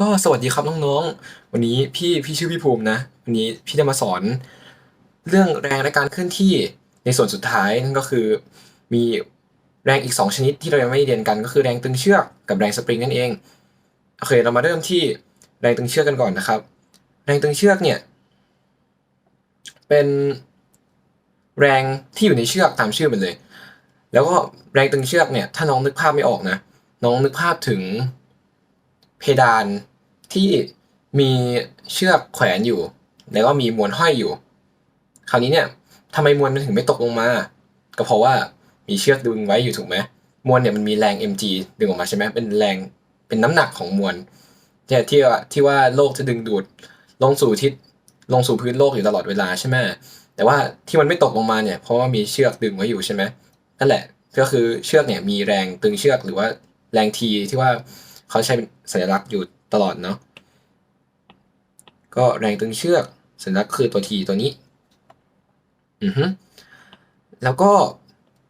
ก็สวัสดีครับน้องๆ วันนี้พี่พี่ชื่อพี่ภูมินะ วันนี้พี่จะมาสอน เรื่องแรงและการเคลื่อนที่ในส่วนสุดท้ายนั่นก็คือ มีแรงอีก 2 ชนิดที่เรายังไม่เรียนกันก็คือแรงตึงเชือกกับแรงสปริงนั่นเองโอเคเรามาเริ่มที่แรงตึงเชือกกันก่อนนะครับ แรงตึงเชือกเนี่ยเป็นแรงที่อยู่ในเชือกตามชื่อมันเลย แล้วก็แรงตึงเชือกเนี่ยถ้าน้องนึกภาพไม่ออกนะ น้องนึกภาพถึงเพดาน ที่มีเชือกแขวนอยู่ แล้วก็มีมวลห้อยอยู่ คราวนี้เนี่ยทำไมมวลมันถึงไม่ตกลงมา ก็เพราะว่ามีเชือกดึงไว้อยู่ถูกไหมมวลเนี่ยมันมีแรง mg ดึงออกมาใช่ไหมเป็นแรงเป็นน้ำหนักของมวลเนี่ยที่ว่าที่ว่าโลกจะดึงดูดลงสู่ทิศลงสู่พื้นโลกอยู่ตลอดเวลาใช่ไหมแต่ว่าที่มันไม่ตกลงมาเนี่ยเพราะว่ามีเชือกดึงไว้อยู่ใช่ไหมนั่นแหละก็คือเชือกเนี่ยมีแรงตึงเชือกหรือว่าแรงทีที่ว่าเขาใช้สัญลักษณ์อยู่ตลอดเนาะ ก็แรงตึงเชือก สัญลักษณ์คือตัวทีตัวนี้อือฮึแล้วก็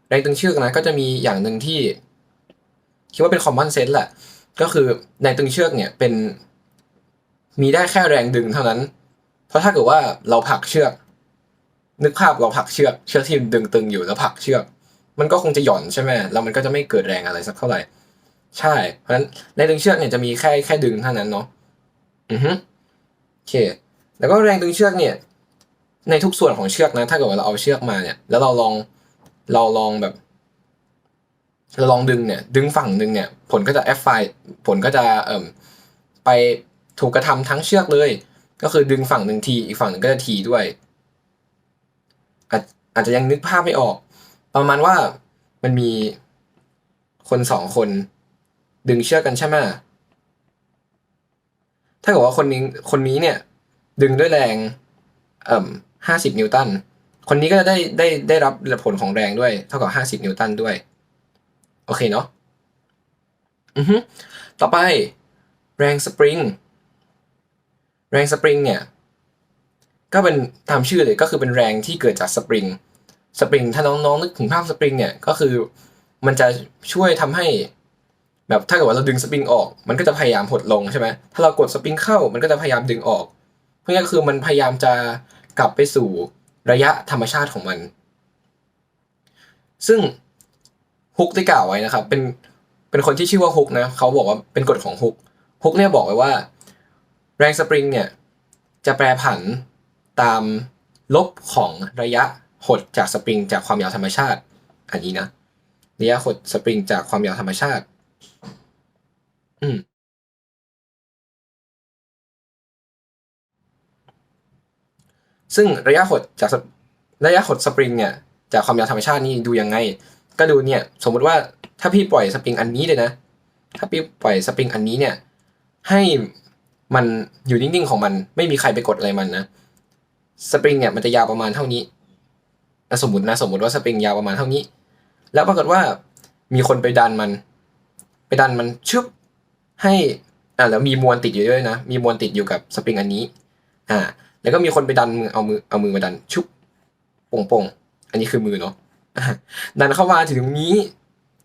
แรงตึงเชือกนะก็จะมีอย่างหนึ่งที่ คิดว่าเป็น common sense แหละ ก็คือแรงตึงเชือกเนี่ยเป็น มีได้แค่แรงดึงเท่านั้น เพราะถ้าเกิดว่าเราผักเชือก นึกภาพเราผักเชือก เชือกที่ดึงตึงอยู่แล้วผักเชือก มันก็คงจะหย่อนใช่ไหมแล้วมันก็จะไม่เกิดแรงอะไรสักเท่าไหร่ ใช่ เพราะฉะนั้นแรงดึงเชือกเนี่ยจะมีแค่แค่ดึงเท่านั้นเนาะอือฮึ เค แล้วก็แรงดึงเชือกเนี่ย ในทุกส่วนของเชือกนะ ถ้าเกิดว่าเราเอาเชือกมาเนี่ย แล้วเราลอง เราลองแบบ เราลองดึงเนี่ย ดึงฝั่งหนึ่งเนี่ย ผลก็จะแอฟไฟผลก็จะเอ่มไปถูกกระทำทั้งเชือกเลย ก็คือดึงฝั่งหนึ่งที อีกฝั่งหนึ่งก็จะทีด้วย อาจอาจจะยังนึกภาพไม่ออก ประมาณว่ามันมีคนสองคน ดึงเชือกกันใช่ไหม ถ้าเกิดว่าคนนี้คนนี้เนี่ย ดึงด้วยแรงเอ่มห้าสิบนิวตันคนนี้ก็จะได้ได้ได้รับผลของแรงด้วย เท่ากับห้าสิบนิวตันด้วย โอเคเนาะอือฮึต่อไปแรงสปริงแรงสปริงเนี่ยก็เป็นตามชื่อเลยก็คือเป็นแรงที่เกิดจากสปริงสปริงถ้าน้องๆนึกถึงภาพสปริงเนี่ยก็คือมันจะช่วยทำให้ แบบถ้าเกิดว่าเราดึงสปริงออก มันก็จะพยายามหดลงใช่ไหมถ้าเรากดสปริงเข้ามันก็จะพยายามดึงออก เพราะงั้นก็คือมันพยายามจะกลับไปสู่ระยะธรรมชาติของมัน ซึ่งฮุกได้กล่าวไว้นะครับ เป็นเป็นคนที่ชื่อว่าฮุกนะเขาบอกว่าเป็นกฎของฮุกฮุกเนี่ยบอกไว้ว่า แรงสปริงเนี่ยจะแปรผันตามลบของระยะหดจากสปริงจากความยาวธรรมชาติ อันนี้นะระยะหดสปริงจากความยาวธรรมชาติ อืม ซึ่งระยะหดจากระยะหดสปริงเนี่ย จากความยาวธรรมชาตินี่ดูยังไง ก็ดูเนี่ย สมมุติว่าถ้าพี่ปล่อยสปริงอันนี้เลยนะ ถ้าพี่ปล่อยสปริงอันนี้เนี่ย ให้มันอยู่นิ่งๆของมัน ไม่มีใครไปกดอะไรมันนะ สปริงเนี่ยมันจะยาวประมาณเท่านี้สมมตินะสมมติว่าสปริงยาวประมาณเท่านี้ แล้วปรากฏว่ามีคนไปดันมัน ไปดันมันชึบให้อ่าแล้วมีมวลติดอยู่ด้วยนะ มีมวลติดอยู่กับสปริงอันนี้อ่าแล้วก็มีคนไปดันมือเอามือเอามือมาดันชุบโป่งโป่งอันนี้คือมือเนาะดันเข้ามาถึงตรงนี้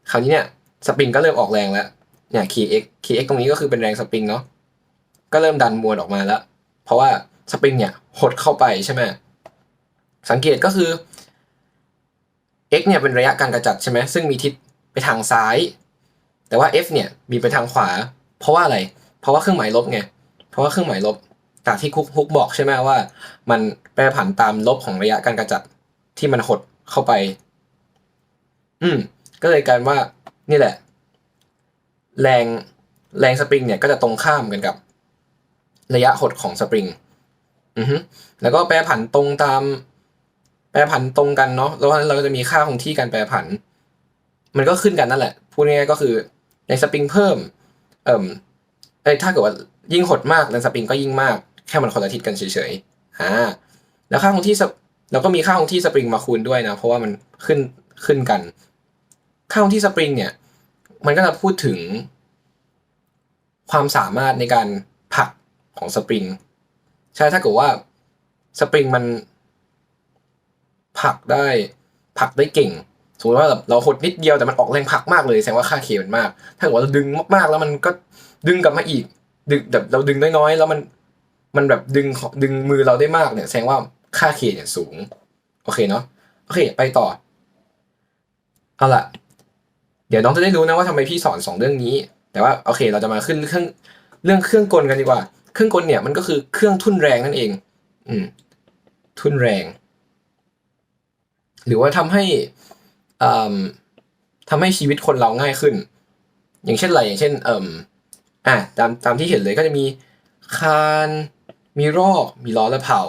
คราวนี้เนี่ยสปริงก็เริ่มออกแรงแล้วเนี่ย kx kx ตรงนี้ก็คือเป็นแรงสปริงเนาะก็เริ่มดันมวลออกมาแล้ว เพราะว่าสปริงเนี่ยหดเข้าไปใช่ไหมสังเกตก็คือ x เนี่ยเป็นระยะการกระจัดใช่ไหมซึ่งมีทิศไปทางซ้าย แต่ว่า f เนี่ยมีไปทางขวา เพราะว่าอะไร เพราะว่าเครื่องหมายลบไง เพราะว่าเครื่องหมายลบจากที่คุกฮุกบอกใช่ไหมว่า มันแปรผันตามลบของระยะการกระจัดที่มันหดเข้าไป อืม ก็เลยกลายว่านี่แหละ แรงแรงสปริงเนี่ยก็จะตรงข้ามกันกับ ระยะหดของสปริง อือฮึแล้วก็แปรผันตรงตาม แปรผันตรงกันเนาะแล้วเราก็จะมีค่าคงที่การแปรผัน มันก็ขึ้นกันนั่นแหละ พูดง่ายๆก็คือ ในสปริงเพิ่ม เอ่มเอ้ถ้าเกิดว่ายิ่งหดมากแรงสปริงก็ยิ่งมาก แค่มันคนละทิศกันเฉยๆอ่าแล้วค่าคงที่เราก็มีค่าคงที่สปริงมาคูณด้วยนะ เพราะว่ามันขึ้นขึ้นกัน ค่าคงที่สปริงเนี่ย มันก็จะพูดถึง ความสามารถในการผลักของสปริงใช่ถ้าเกิดว่าสปริงมันผลักได้ผลักได้เก่ง มมติว่าเราหดนิดเดียวแต่มันออกแรงผลักมากเลยแสดงว่าค่าเคมันมาก ถ้าเกิดว่าเราดึงมากๆแล้วมันก็ดึงกลับมาอีก ดึงแบบเราดึงน้อยๆ แล้วมันมันแบบดึงของดึงมือเราได้มากเนี่ยแสดงว่าค่า k เนี่ยสูง โอเคเนาะโอเค ไปต่อเอาล่ะเดี๋ยวน้องจะได้รู้นะว่าทำไมพี่สอนสองเรื่องนี้ แต่ว่าโอเค เราจะมาขึ้นเครื่องเรื่องเครื่องกลกันดีกว่า เครื่องกลเนี่ยมันก็คือเครื่องทุ่นแรงนั่นเอง อืม ทุ่นแรง หรือว่าทำให้ อ่าทำให้ชีวิตคนเราง่ายขึ้น อย่างเช่นอะไรอย่างเช่นเอ่มอะตามตามที่เห็นเลยก็จะมีคานมีรอกมีล้อและเผา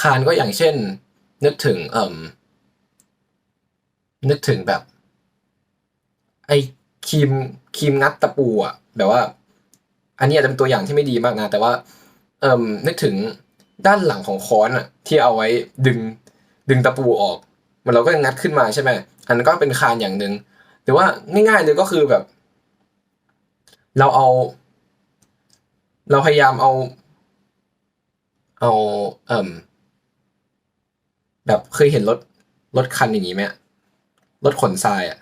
คานก็อย่างเช่น นึกถึงเอ่มนึกถึงแบบ ไอ้ครีมครีมงัดตะปูอะแบบว่า อันนี้อาจจะเป็นตัวอย่างที่ไม่ดีมากนะ แต่ว่าเอ่มนึกถึงด้านหลังของค้อนอะที่เอาไว้ดึงดึงตะปูออก มันเราก็งัดขึ้นมาใช่ไหมอันนั้นก็เป็นคานอย่างหนึ่งหรือว่าง่ายๆเลยก็คือแบบ เราเอา เราพยายามเอา เอาเอ่มแบบเคยเห็นรถรถคันอย่างนี้ไหมรถขนทรายอะ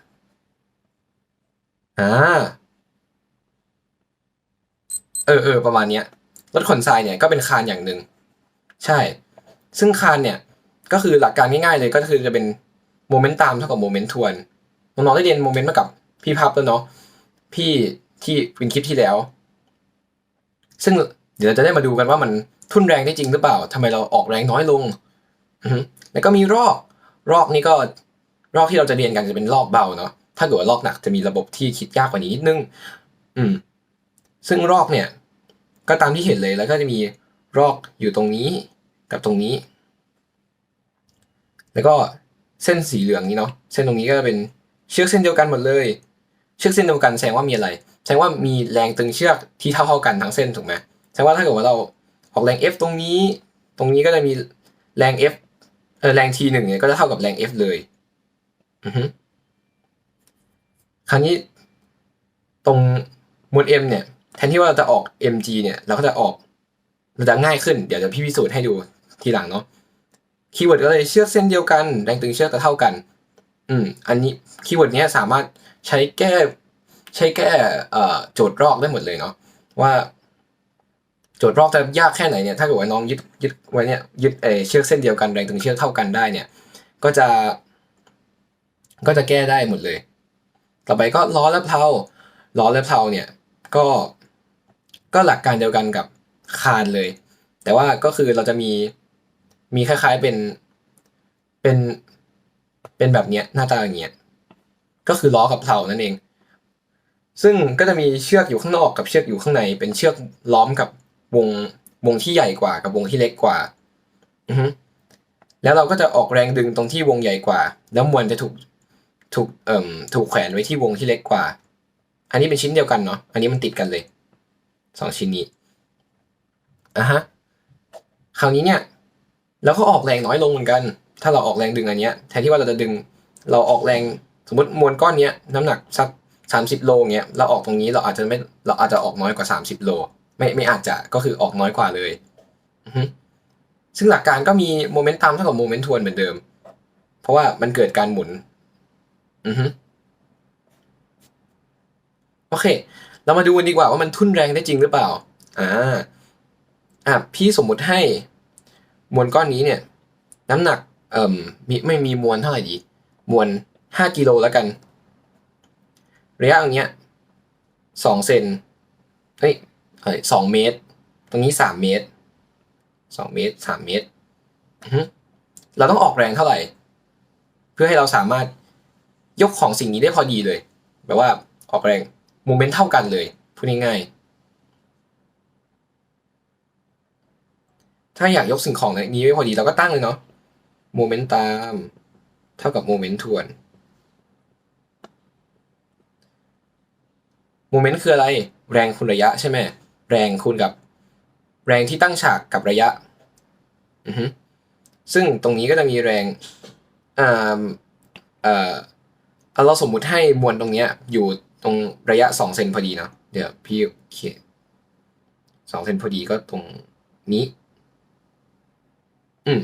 อ่าเออเออประมาณเนี้ยรถขนทรายเนี่ยก็เป็นคานอย่างหนึ่งใช่ ซึ่งคานเนี่ย ก็คือหลักการง่ายๆเลยก็คือจะเป็นโมเมนตัมเท่ากับโมเมนต์ทวนน้องๆได้เรียนโมเมนต์มากับพี่พับแล้วเนาะพี่ที่เป็นคลิปที่แล้ว ซึ่งเดี๋ยวเราจะได้มาดูกันว่ามันทุ่นแรงได้จริงหรือเปล่าทำไมเราออกแรงน้อยลงแล้วก็มีรอกรอกนี่ก็รอกที่เราจะเรียนกันจะเป็นรอกเบาเนาะถ้าเกิดว่ารอกหนักจะมีระบบที่คิดยากกว่านี้นิดนึง อืม ซึ่งรอกเนี่ย ก็ตามที่เห็นเลยแล้วก็จะมีรอกอยู่ตรงนี้กับตรงนี้ แล้วก็เส้นสีเหลืองนี้เนาะเส้นตรงนี้ก็จะเป็นเชือกเส้นเดียวกันหมดเลย เชือกเส้นเดียวกันแสดงว่ามีอะไร แสดงว่ามีแรงตึงเชือกที่เท่าเท่ากันทั้งเส้นถูกไหมแสดงว่าถ้าเกิดว่าเราออกแรง F ตรงนี้ ตรงนี้ก็จะมีแรง F เออแรง T หนึ่งเนี่ยก็จะเท่ากับแรง F เลยอือฮึคราวนี้ตรงมวล M เนี่ยแทนที่ว่าเราจะออก mg เนี่ยเราก็จะออกมันจะง่ายขึ้นเดี๋ยวจะพี่พิสูจน์ให้ดูทีหลังเนาะ คีย์เวิร์ดก็เลยเชือกเส้นเดียวกัน แรงตึงเชือกจะเท่ากัน อืม อันนี้คีย์เวิร์ดนี้สามารถใช้แก้ใช้แก้โจทย์รอกได้หมดเลยเนาะว่าโจทย์รอกจะยากแค่ไหนเนี่ยถ้าเกิดว่าน้องยึดยึดไว้เนี่ยยึดเออเชือกเส้นเดียวกันแรงตึงเชือกเท่ากันได้เนี่ย ก็จะ ก็จะแก้ได้หมดเลย ต่อไปก็ล้อและเพลาล้อและเพลาเนี่ยก็ก็หลักการเดียวกันกับคานเลย แต่ว่าก็คือเราจะมี มีคล้ายๆเป็นเป็นเป็นแบบเนี้ยหน้าตาอย่างเงี้ยก็คือล้อกับเพลานั่นเอง ซึ่งก็จะมีเชือกอยู่ข้างนอกกับเชือกอยู่ข้างใน เป็นเชือกล้อมกับวงวงที่ใหญ่กว่ากับวงที่เล็กกว่าอือแล้วเราก็จะออกแรงดึงตรงที่วงใหญ่กว่า แล้วมวลจะถูกถูกเอ่มถูกแขวนไว้ที่วงที่เล็กกว่า อันนี้เป็นชิ้นเดียวกันเนาะอันนี้มันติดกันเลยสองชิ้นนี้อะฮะคราวนี้เนี่ย แล้วก็ออกแรงน้อยลงเหมือนกัน ถ้าเราออกแรงดึงอันเนี้ยแทนที่ว่าเราจะดึง เราออกแรงสมมติมวลก้อนเนี้ยน้ำหนักสักสามสิบโลเงี้ยเราออกตรงนี้เราอาจจะไม่เราอาจจะออกน้อยกว่าสามสิบโล ไม่ไม่อาจจะก็คือออกน้อยกว่าเลยซึ่งหลักการก็มีโมเมนตัมเท่ากับโมเมนต์ทวนเหมือนเดิม เพราะว่ามันเกิดการหมุน อือฮึโอเค เรามาดูกันดีกว่าว่ามันทุ่นแรงได้จริงหรือเปล่า อ่า อะพี่สมมุติให้ มวลก้อนนี้เนี่ย น้ำหนักเอ่มมีไม่มีมวลเท่าไหร่ดี มวลห้ากิโลแล้วกัน ระยะอย่างเงี้ยสองเซนเฮ้ยเอ้ยสองเมตร ตรงนี้สามเมตรสองเมตรสามเมตรเราต้องออกแรงเท่าไหร่ เพื่อให้เราสามารถยกของสิ่งนี้ได้พอดีเลย แบบว่าออกแรงโมเมนต์เท่ากันเลยพูดง่ายๆ ถ้าอยากยกสิ่งของนี้ไว้พอดีเราก็ตั้งเลยเนาะโมเมนต์ตามเท่ากับโมเมนต์ทวนโมเมนต์คืออะไร แรงคูณระยะใช่ไหมแรงคูณกับ แรงที่ตั้งฉากกับระยะอือฮึซึ่งตรงนี้ก็จะมีแรงอ่าเอ่อเอาเราสมมุติให้มวลตรงเนี้ยอยู่ตรงระยะสองเซนพอดีเนาะเดี๋ยวพี่เขียนสองเซนพอดีก็ตรงนี้ อืม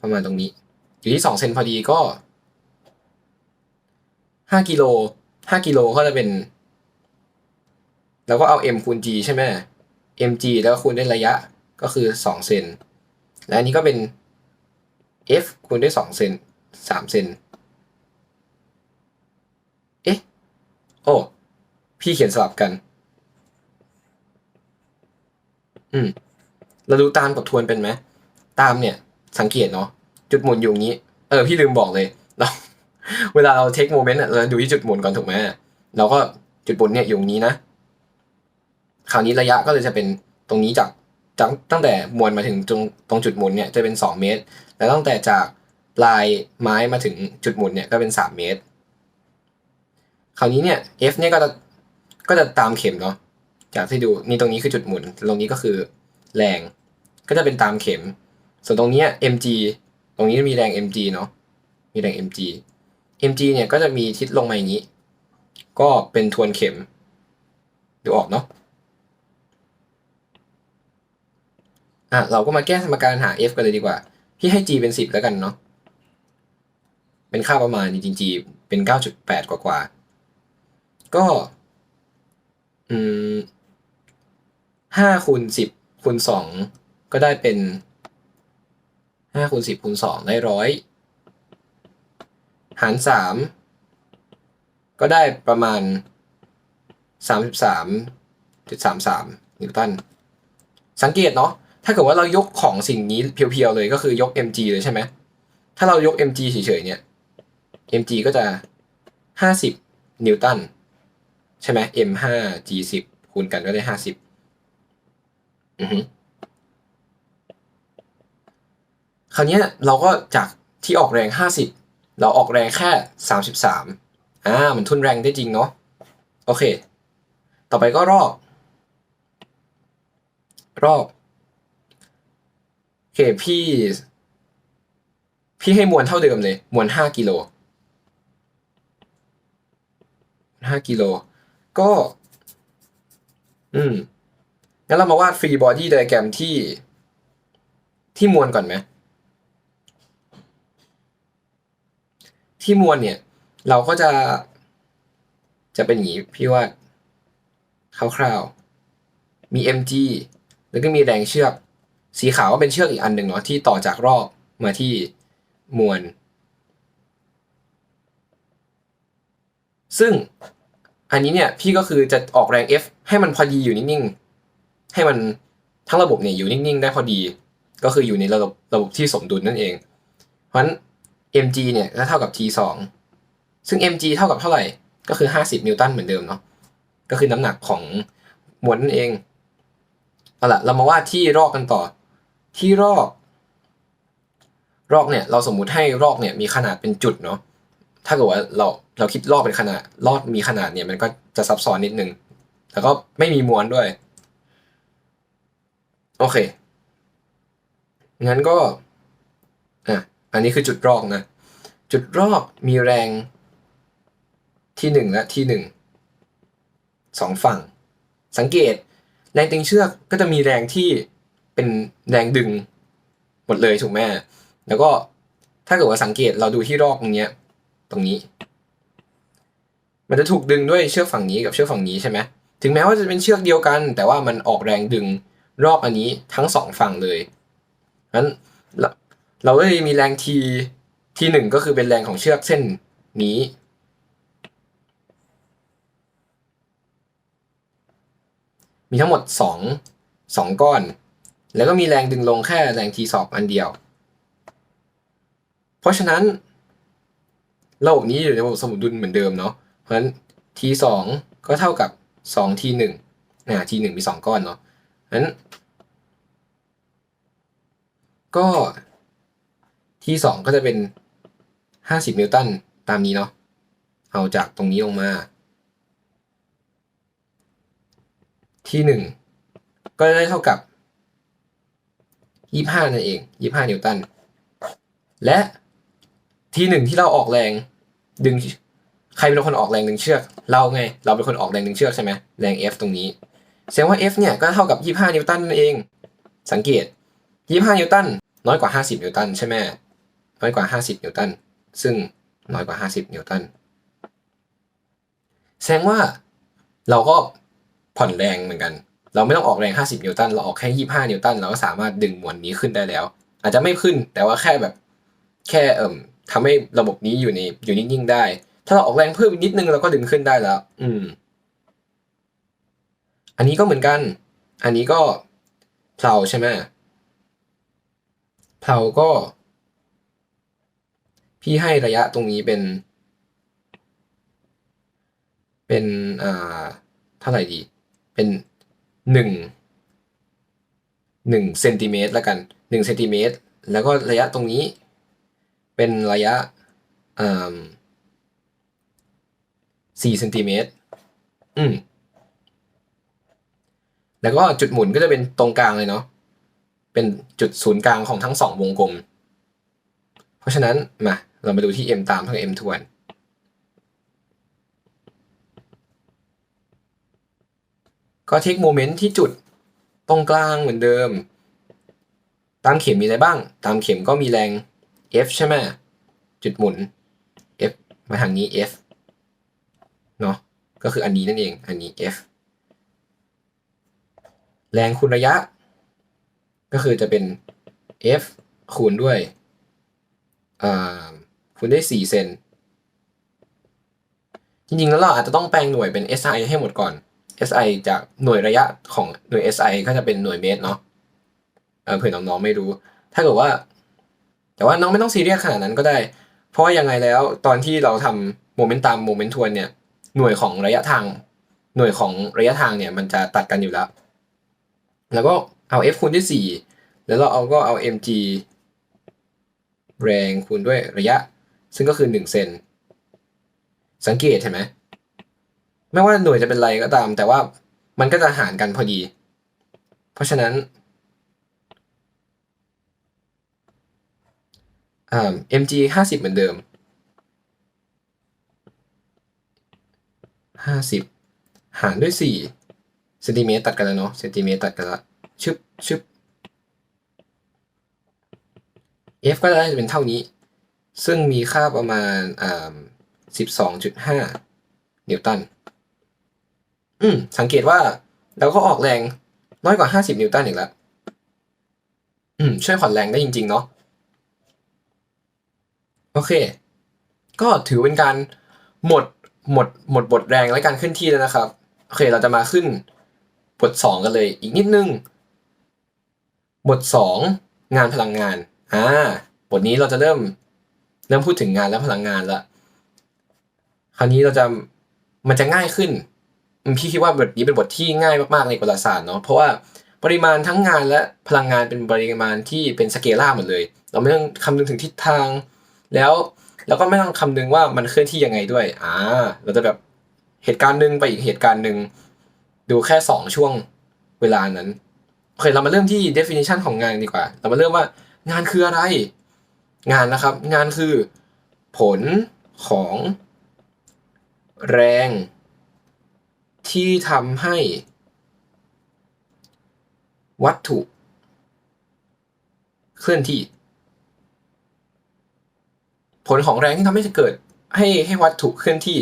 ประมาณตรงนี้ อยู่ที่สองเซนพอดีก็ห้ากิโลห้ากิโลก็จะเป็น แล้วก็เอา m คูณ g ใช่ไหม mg แล้วก็คูณด้วยระยะก็คือสองเซน และอันนี้ก็เป็น f คูณด้วยสองเซนสามเซน เอ๊ะ โอ้ พี่เขียนสลับกัน อืม เราดูตามกับทวนเป็นไหม ตามเนี่ยสังเกตเนาะจุดหมุนอยู่งนี้ เออพี่ลืมบอกเลยเราเวลาเราเทคโมเมนต์เราดูที่จุดหมุนก่อนถูกไหมเราก็จุดหมุนเนี่ยอยู่ตรงนี้นะ คราวนี้ระยะก็เลยจะเป็นตรงนี้จากจากตั้งแต่มวลมาถึงตรงตรงจุดหมุนเนี่ยจะเป็น 2 เมตร แล้วตั้งแต่จากปลายไม้มาถึงจุดหมุนเนี่ยก็เป็น 3 เมตร คราวนี้เนี่ย F เนี่ยก็จะก็จะตามเข็มเนาะจากที่ดูนี่ตรงนี้คือจุดหมุนตรงนี้ก็คือแรงก็จะเป็นตามเข็ม ส่วนตรงนี้ mg ตรงนี้มีแรง mg เนาะ มีแรง mg mg เนี่ยก็จะมีทิศลงมาอย่างนี้ ก็เป็นทวนเข็ม ดูออกเนาะ อะเราก็มาแก้สมการหา f กันเลยดีกว่า พี่ให้ g เป็นสิบแล้วกันเนาะ เป็นค่าประมาณจริงๆ g เป็นเก้าจุดแปดกว่า ก็ อืมห้าคูณสิบคูณสองก็ได้เป็น ห้าคูณสิบคูณสองได้ร้อยหารสามก็ได้ประมาณสามสิบสามจุดสามสามนิวตัน สังเกตเนาะถ้าเกิดว่าเรายกของสิ่งนี้เพียวๆเลยก็คือยก mg เลยใช่ไหมถ้าเรายก mg เฉยๆเนี่ย mg ก็จะห้าสิบนิวตัน ใช่ไหม m ห้า g สิบคูณกันก็ได้ห้าสิบอือฮึ คราวนี้เราก็จากที่ออกแรงห้าสิบเราออกแรงแค่สามสิบสามอ่ามันทุนแรงได้จริงเนาะโอเค ต่อไปก็รอบ รอบโอเคพี่ พี่ให้มวลเท่าเดิมเลย มวลห้ากิโลห้ากิโลก็ อืมงั้นเรามาวาดฟรีบอดี้ไดแกรมที่ที่มวลก่อนไหม ที่มวลเนี่ย เราก็จะ จะเป็นอย่างนี้พี่ว่าคร่าวๆมี mg แล้วก็มีแรงเชือก สีขาวก็เป็นเชือกอีกอันหนึ่งเนาะที่ต่อจากรอบมาที่มวล ซึ่งอันนี้เนี่ยพี่ก็คือจะออกแรง F ให้มันพอดีอยู่นิ่งๆ ให้มันทั้งระบบเนี่ยอยู่นิ่งๆ ได้พอดี ก็คืออยู่ในระบบระบบที่สมดุลนั่นเอง เพราะฉะนั้น mg เนี่ยก็เท่ากับ t 2ซึ่ง mg เท่ากับเท่าไหร่ ก็คือ 50 นิวตันเหมือนเดิมเนาะ ก็คือน้ำหนักของมวลนั่นเอง เอาล่ะ เรามาวาดที่รอกกันต่อ ที่รอก รอกเนี่ย เราสมมุติให้รอกเนี่ยมีขนาดเป็นจุดเนาะ ถ้าเกิดว่าเราเราคิดรอกเป็นขนาด รอดมีขนาดเนี่ยมันก็จะซับซ้อนนิดนึง แล้วก็ไม่มีมวลด้วย โอเค งั้นก็ อะ อันนี้คือจุดรอกนะ จุดรอกมีแรงที่หนึ่งและที่หนึ่งสองฝั่ง สังเกตแรงตึงเชือกก็จะมีแรงที่เป็นแรงดึงหมดเลยถูกไหมแล้วก็ถ้าเกิดว่าสังเกตเราดูที่รอกตรงนี้ตรงนี้ มันจะถูกดึงด้วยเชือกฝั่งนี้กับเชือกฝั่งนี้ใช่ไหมถึงแม้ว่าจะเป็นเชือกเดียวกัน แต่ว่ามันออกแรงดึงรอบอันนี้ทั้งสองฝั่งเลยนั้น เราก็เลยมีแรงทีทีหนึ่งก็คือเป็นแรงของเชือกเส้นนี้ มีทั้งหมดสองสองก้อน แล้วก็มีแรงดึงลงแค่แรงทีสองอันเดียว เพราะฉะนั้น ระบบนี้อยู่ในระบบสมดุลเหมือนเดิมเนาะเพราะฉะนั้น t สองก็เท่ากับสอง t หนึ่งอ่า t หนึ่งมีสองก้อนเนาะเพราะฉะนั้นก็ t สองก็จะเป็นห้าสิบนิวตันตามนี้เนาะเอาจากตรงนี้ลงมา ที่หนึ่งก็ได้เท่ากับยี่ห้านั่นเองยี่ห้านิวตัน และที่หนึ่งที่เราออกแรงดึงใครเป็นคนออกแรงดึงเชือก เราไง เราเป็นคนออกแรงดึงเชือกใช่ไหมแรง F ตรงนี้แสดงว่า F เนี่ยก็เท่ากับยี่ห้านิวตันนั่นเอง สังเกตยี่ห้านิวตันน้อยกว่าห้าสิบนิวตันใช่ไหม น้อยกว่าห้าสิบนิวตัน ซึ่งน้อยกว่าห้าสิบนิวตัน แสดงว่าเราก็ผ่อนแรงเหมือนกัน เราไม่ต้องออกแรง 50 นิวตัน เราออกแค่ 25 นิวตัน เราก็สามารถดึงมวลนี้ขึ้นได้แล้ว อาจจะไม่ขึ้น แต่ว่าแค่แบบแค่เอ่มทำให้ระบบนี้อยู่ในอยู่นิ่งๆได้ ถ้าเราออกแรงเพิ่มนิดนึงเราก็ดึงขึ้นได้แล้ว อืม อันนี้ก็เหมือนกัน อันนี้ก็เพลาใช่ไหมเพลาก็ พี่ให้ระยะตรงนี้เป็น เป็นอ่าเท่าไหร่ดี เป็นหนึ่งหนึ่งเซนติเมตรแล้วกันหนึ่งเซนติเมตรแล้วก็ระยะตรงนี้ เป็นระยะอ่าสี่เซนติเมตรอืมแล้วก็จุดหมุนก็จะเป็นตรงกลางเลยเนาะ เป็นจุดศูนย์กลางของทั้งสองวงกลม เพราะฉะนั้นมา เรามาดูที่ m ตามเท่า m ทวน ก็เทคโมเมนต์ที่จุดตรงกลางเหมือนเดิม ตามเข็มมีอะไรบ้าง ตามเข็มก็มีแรง F ใช่ไหมจุดหมุน F มาทางนี้ F เนาะก็คืออันนี้นั่นเอง อันนี้ F แรงคูณระยะ ก็คือจะเป็น F คูณด้วย คูณได้4เซน จริงๆ แล้วเราอาจจะต้องแปลงหน่วยเป็น SI ให้หมดก่อน SI จากหน่วยระยะของหน่วย SI ก็จะเป็นหน่วยเมตรเนาะเผื่อน้องๆ ไม่รู้ ถ้าเกิดว่า แต่ว่าน้องไม่ต้องซีเรียสขนาดนั้นก็ได้ เพราะว่ายังไงแล้วตอนที่เราทำโมเมนต์ตามโมเมนต์ทวนเนี่ย หน่วยของระยะทาง หน่วยของระยะทางเนี่ยมันจะตัดกันอยู่แล้ว แล้วก็เอา F คูณด้วย4แล้วเราเอาก็เอา mg แรงคูณด้วยระยะ ซึ่งก็คือ1เซนสังเกตเห็นไหมไม่ว่าหน่วยจะเป็นอะไรก็ตาม แต่ว่ามันก็จะหารกันพอดี เพราะฉะนั้น mg ห้าสิบเหมือนเดิมห้าสิบหารด้วยสี่เซนติเมตรตัดกันแล้วเนาะเซนติเมตรตัดกันแล้วชึบชึบ f ก็ได้จะเป็นเท่านี้ ซึ่งมีค่าประมาณสิบสองจุดห้านิวตัน อืม สังเกตว่าเราก็ออกแรงน้อยกว่าห้าสิบนิวตันอีกแล้ว อืม ช่วยผ่อนแรงได้จริง ๆ เนาะ โอเค ก็ถือเป็นการหมดหมดหมดบทแรงและการขึ้นที่แล้วนะครับ โอเค เราจะมาขึ้นบทสองกันเลย อีกนิดนึง บทสองงานพลังงาน อ่า บทนี้เราจะเริ่ม ริ่มพูดถึงงานและพลังงานละคราวนี้เราจะมันจะง่ายขึ้นพี่คิดว่าบทนี้เป็นบทที่ง่ายมากๆในประวัติศาสตร์เนาะเพราะว่าปริมาณทั้งงานและพลังงานเป็นปริมาณที่เป็นสเกลาหมดเลย เราไม่ต้องคำนึงถึงทิศทาง แล้วแล้วก็ไม่ต้องคำนึงว่ามันเคลื่อนที่ยังไงด้วยอ่าเราจะแบบเหตุการณ์หนึ่งไปอีกเหตุการณ์หนึ่งดูแค่สองช่วงเวลานั้นโอเคเรามาเริ่มที่ definition ของงานดีกว่า เรามาเริ่มว่างานคืออะไร งานนะครับ งานคือ ผลของ แรง ที่ทำให้ วัตถุ เคลื่อนที่ ผลของแรงที่ทำให้เกิดให้ให้วัตถุเคลื่อนที่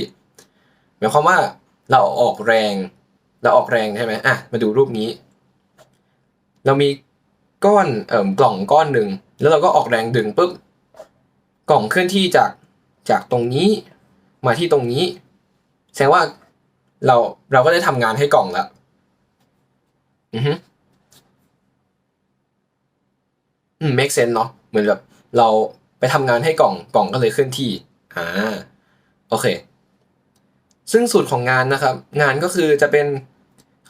หมายความว่าเราออกแรง เราออกแรงใช่ไหมอะมาดูรูปนี้ เรามีก้อนเอ่อกล่องก้อนหนึ่งแล้วเราก็ออกแรงดึงปุ๊บ กล่องเคลื่อนที่จากจากตรงนี้มาที่ตรงนี้ แสดงว่าเราเราก็ได้ทำงานให้กล่องแล้วอือฮึอืม make sense เนาะเหมือนแบบเราไปทำงานให้กล่องกล่องก็เลยเคลื่อนที่อ่าโอเค ซึ่งสูตรของงานนะครับ งานก็คือจะเป็น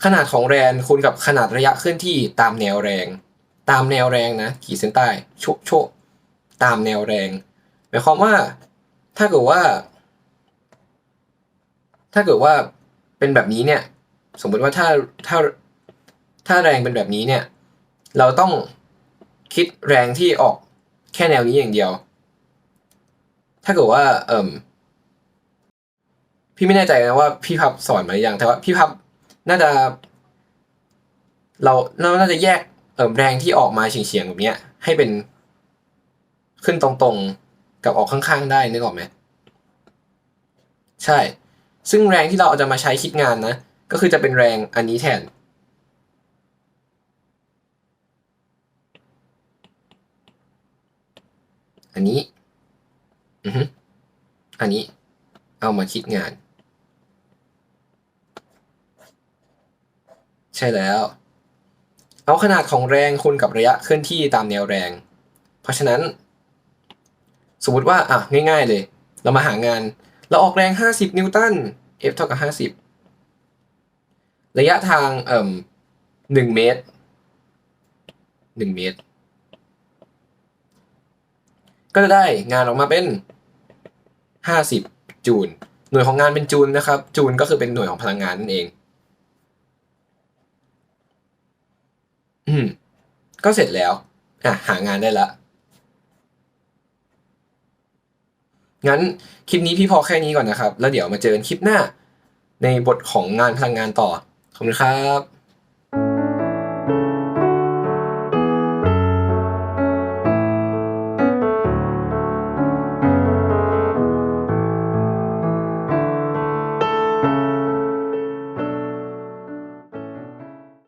ขนาดของแรงคูณกับขนาดระยะเคลื่อนที่ตามแนวแรง ตามแนวแรงนะขีดเส้นใต้โชโชตามแนวแรง หมายความว่าถ้าเกิดว่า ถ้าเกิดว่าเป็นแบบนี้เนี่ย สมมติว่าถ้าถ้าถ้าแรงเป็นแบบนี้เนี่ย เราต้องคิดแรงที่ออกแค่แนวนี้อย่างเดียว ถ้าเกิดว่า เอ่มพี่ไม่แน่ใจนะว่าพี่พับสอนมาหรือยังแต่ว่าพี่พับน่าจะ เราเราน่าจะแยกเอ่มแรงที่ออกมาเฉียงๆแบบเนี้ย ให้เป็นขึ้นตรงๆ กับออกข้างๆได้นึกออกไหมใช่ ซึ่งแรงที่เราเอาจะมาใช้คิดงานนะ ก็คือจะเป็นแรงอันนี้แทน อันนี้ อือฮึอันนี้เอามาคิดงาน ใช่แล้ว เอาขนาดของแรงคูณกับระยะเคลื่อนที่ตามแนวแรง เพราะฉะนั้น สมมติว่าอะง่ายๆเลย เรามาหางาน เราออกแรง 50 นิวตัน F เท่ากับ 50 ระยะทางเอ่ม1เมตร 1 เมตร ก็จะได้งานออกมาเป็น 50 จูล หน่วยของงานเป็นจูลนะครับ จูลก็คือเป็นหน่วยของพลังงานนั่นเอง อืม ก็เสร็จแล้ว อะ หางานได้ละ งั้นคลิปนี้พี่พอแค่นี้ก่อนนะครับ แล้วเดี๋ยวมาเจอกันคลิปหน้า ในบทของงานพลังงานต่อ ขอบคุณครับ